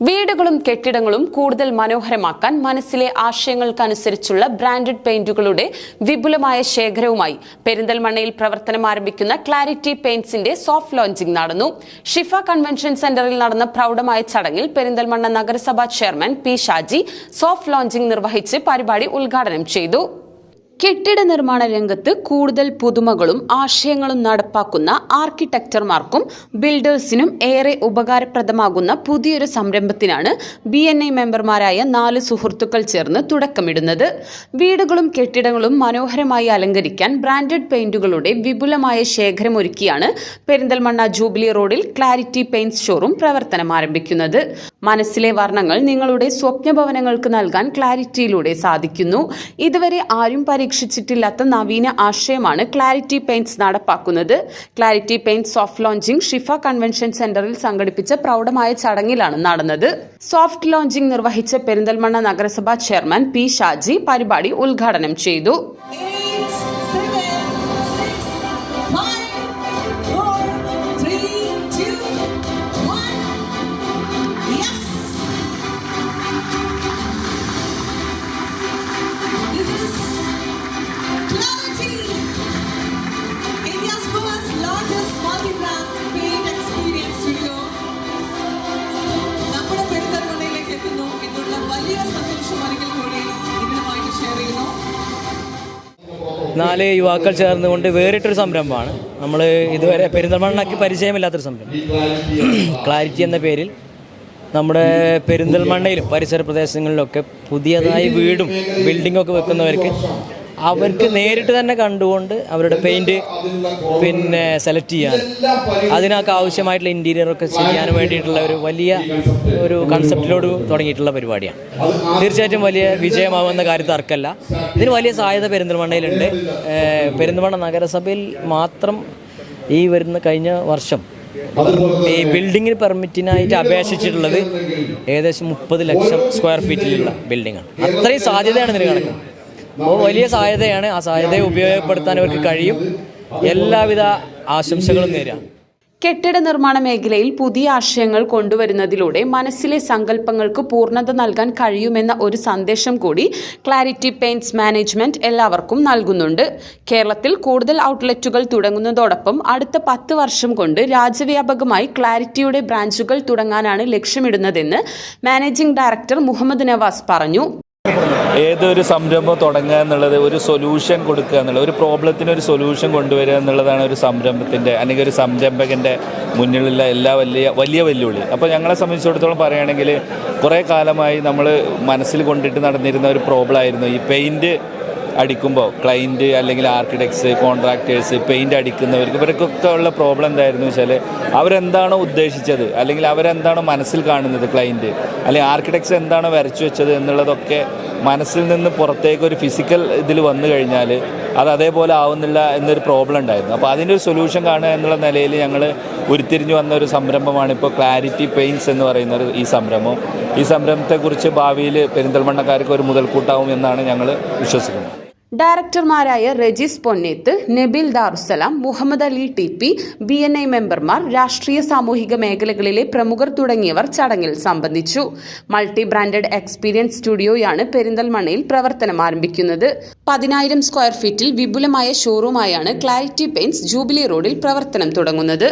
വീടുകളും കെട്ടിടങ്ങളും കൂടുതൽ മനോഹരമാക്കാൻ മനസ്സിലെ ആശയങ്ങൾക്കനുസരിച്ചുള്ള ബ്രാൻഡഡ് പെയിന്റുകളുടെ വിപുലമായ ശേഖരവുമായി പെരിന്തൽമണ്ണയിൽ പ്രവർത്തനം ആരംഭിക്കുന്ന ക്ലാരിറ്റി പെയിന്റ്സിന്റെ സോഫ്റ്റ് ലോഞ്ചിംഗ് നടന്നു. ഷിഫ കൺവെൻഷൻ സെന്ററിൽ നടന്ന പ്രൗഢമായ ചടങ്ങിൽ പെരിന്തൽമണ്ണ നഗരസഭാ chairman P Shaji soft launching നിർവഹിച്ച് പരിപാടി ഉദ്ഘാടനം ചെയ്തു. കെട്ടിട നിർമ്മാണ രംഗത്ത് കൂടുതൽ പുതുമകളും ആശയങ്ങളും നടപ്പാക്കുന്ന ആർക്കിടെക്ചർമാർക്കും ബിൽഡേഴ്സിനും ഏറെ ഉപകാരപ്രദമാകുന്ന പുതിയൊരു സംരംഭത്തിനാണ് ബി എൻ ഐ മെമ്പർമാരായ നാല് സുഹൃത്തുക്കൾ ചേർന്ന് തുടക്കമിടുന്നത്. വീടുകളും കെട്ടിടങ്ങളും മനോഹരമായി അലങ്കരിക്കാൻ ബ്രാൻഡഡ് പെയിന്റുകളുടെ വിപുലമായ ശേഖരമൊരുക്കിയാണ് പെരിന്തൽമണ്ണ ജൂബിലി റോഡിൽ ക്ലാരിറ്റി പെയിന്റ്സ് ഷോറൂം പ്രവർത്തനം ആരംഭിക്കുന്നത്. മനസ്സിലെ വർണങ്ങൾ നിങ്ങളുടെ സ്വപ്ന ഭവനങ്ങൾക്ക് നൽകാൻ ക്ലാരിറ്റിയിലൂടെ സാധിക്കുന്നു. ഇതുവരെ ആരും പരീക്ഷിച്ചിട്ടില്ലാത്ത നവീന ആശയമാണ് ക്ലാരിറ്റി പെയിന്റ്സ് നടപ്പാക്കുന്നത്. Clarity Paints soft launching Shifa convention സെന്ററിൽ സംഘടിപ്പിച്ച പ്രൗഢമായ ചടങ്ങിലാണ് നടന്നത്. സോഫ്റ്റ് ലോഞ്ചിങ് നിർവഹിച്ച പെരിന്തൽമണ്ണ നഗരസഭാ ചെയർമാൻ പി ഷാജി പരിപാടി ഉദ്ഘാടനം ചെയ്തു. നാല് യുവാക്കൾ ചേർന്നുകൊണ്ട് വേറിട്ടൊരു സംരംഭമാണ്. നമ്മൾ ഇതുവരെ പെരിന്തൽമണ്ണയ്ക്ക് പരിചയമില്ലാത്തൊരു സംരംഭം. ക്ലാരിറ്റി എന്ന പേരിൽ നമ്മുടെ പെരിന്തൽമണ്ണയിലും പരിസര പ്രദേശങ്ങളിലൊക്കെ പുതിയതായി വീടും ബിൽഡിങ്ങും ഒക്കെ വെക്കുന്നവർക്ക് അവർക്ക് നേരിട്ട് തന്നെ കണ്ടുകൊണ്ട് അവരുടെ പെയിന്റ് പിന്നെ സെലക്ട് ചെയ്യാൻ. അതിനൊക്കെ ആവശ്യമായിട്ടുള്ള ഇന്റീരിയറൊക്കെ ചെയ്യാൻ വേണ്ടിയിട്ടുള്ള ഒരു വലിയ ഒരു കൺസെപ്റ്റിലോട് തുടങ്ങിയിട്ടുള്ള പരിപാടിയാണ്. തീർച്ചയായിട്ടും വലിയ വിജയമാകുമെന്ന കാര്യത്തിൽ തർക്കമല്ല. ഇതിന് വലിയ സാധ്യത പെരിന്തൽമണ്ണയിലുണ്ട്. പെരിന്തൽമണ്ണ നഗരസഭയിൽ മാത്രം ഈ വരുന്ന കഴിഞ്ഞ വർഷം ഈ ബിൽഡിങ്ങിന് പെർമിറ്റിനായിട്ട് അപേക്ഷിച്ചിട്ടുള്ളത് ഏകദേശം മുപ്പത് ലക്ഷം സ്ക്വയർ ഫീറ്റിലുള്ള ബിൽഡിങ്ങാണ് അത്രയും സാധ്യതയാണ് ഇതിന് കണക്കുന്നത് വലിയ സാധ്യതയാണ് ആ സാധ്യതയെ ഉപയോഗപ്പെടുത്താൻ അവർക്ക് കഴിയും. എല്ലാവിധ ആശംസകളും നേരാം കെട്ടിട നിർമ്മാണ മേഖലയിൽ പുതിയ ആശയങ്ങൾ കൊണ്ടുവരുന്നതിലൂടെ മനസ്സിലെ സങ്കല്പങ്ങൾക്ക് പൂർണത നൽകാൻ കഴിയുമെന്ന ഒരു സന്ദേശം കൂടി ക്ലാരിറ്റി പെയിന്റ്സ് മാനേജ്മെന്റ് എല്ലാവർക്കും നൽകുന്നുണ്ട്. കേരളത്തിൽ കൂടുതൽ ഔട്ട്ലെറ്റുകൾ തുടങ്ങുന്നതോടൊപ്പം അടുത്ത പത്ത് വർഷം കൊണ്ട് രാജ്യവ്യാപകമായി ക്ലാരിറ്റിയുടെ ബ്രാഞ്ചുകൾ തുടങ്ങാനാണ് ലക്ഷ്യമിടുന്നതെന്ന് മാനേജിംഗ് ഡയറക്ടർ മുഹമ്മദ് നവാസ് പറഞ്ഞു. ഏതൊരു സംരംഭം തുടങ്ങുക എന്നുള്ളത് ഒരു സൊല്യൂഷൻ കൊടുക്കുക എന്നുള്ളത് ഒരു പ്രോബ്ലത്തിന് ഒരു സൊല്യൂഷൻ കൊണ്ടുവരിക എന്നുള്ളതാണ് ഒരു സംരംഭത്തിന്റെ അല്ലെങ്കിൽ ഒരു സംരംഭകന്റെ മുന്നിലുള്ള എല്ലാ വലിയ വലിയ വെല്ലുവിളി. അപ്പോൾ ഞങ്ങളെ സംബന്ധിച്ചിടത്തോളം പറയുകയാണെങ്കിൽ കുറേ കാലമായി നമ്മൾ മനസ്സിൽ കൊണ്ടിട്ട് നടന്നിരുന്ന ഒരു പ്രോബ്ലം ആയിരുന്നു. ഈ പെയിന്റ് അടിക്കുമ്പോൾ ക്ലൈന്റ് അല്ലെങ്കിൽ ആർക്കിടെക്ട്സ് കോൺട്രാക്ടേഴ്സ് പെയിന്റ് അടിക്കുന്നവർക്ക് ഇവർക്കൊക്കെ ഉള്ള പ്രോബ്ലം എന്തായിരുന്നു വെച്ചാൽ അവരെന്താണോ ഉദ്ദേശിച്ചത് അല്ലെങ്കിൽ അവരെന്താണോ മനസ്സിൽ കാണുന്നത് ക്ലൈന്റ് അല്ലെങ്കിൽ ആർക്കിടെക്ട്സ് എന്താണോ വരച്ചു വെച്ചത് എന്നുള്ളതൊക്കെ മനസ്സിൽ നിന്ന് പുറത്തേക്ക് ഒരു ഫിസിക്കൽ ഇതിൽ വന്നു കഴിഞ്ഞാൽ അത് അതേപോലെ ആവുന്നില്ല എന്നൊരു പ്രോബ്ലം ഉണ്ടായിരുന്നു. അപ്പോൾ അതിന്റെ ഒരു സൊല്യൂഷൻ കാണുക എന്നുള്ള നിലയിൽ ഞങ്ങൾ ഉരുത്തിരിഞ്ഞു വന്ന ഒരു സംരംഭമാണ് ഇപ്പോൾ ക്ലാരിറ്റി പെയിൻസ് എന്ന് പറയുന്ന ഒരു ഈ സംരംഭം. ഈ സംരംഭത്തെക്കുറിച്ച് ഭാവിയിൽ പെരിന്തൽമണ്ണക്കാർക്ക് ഒരു മുതൽക്കൂട്ടാവും എന്നാണ് ഞങ്ങൾ വിശ്വസിക്കുന്നത്. ഡയറക്ടർമാരായ Regis Ponneth Nabil Darussalam Muhammad Ali T P B N I മെമ്പർമാർ രാഷ്ട്രീയ സാമൂഹിക മേഖലകളിലെ പ്രമുഖർ തുടങ്ങിയവർ ചടങ്ങിൽ സംബന്ധിച്ചു. മൾട്ടി ബ്രാൻഡഡ് എക്സ്പീരിയൻസ് സ്റ്റുഡിയോയാണ് പെരിന്തൽമണ്ണയിൽ പ്രവർത്തനം ആരംഭിക്കുന്നത്. പതിനായിരം സ്ക്വയർ ഫീറ്റിൽ വിപുലമായ ഷോറൂമായാണ് ക്ലാരിറ്റി പെയിന്റ്സ് ജൂബിലി റോഡിൽ പ്രവർത്തനം തുടങ്ങുന്നത്.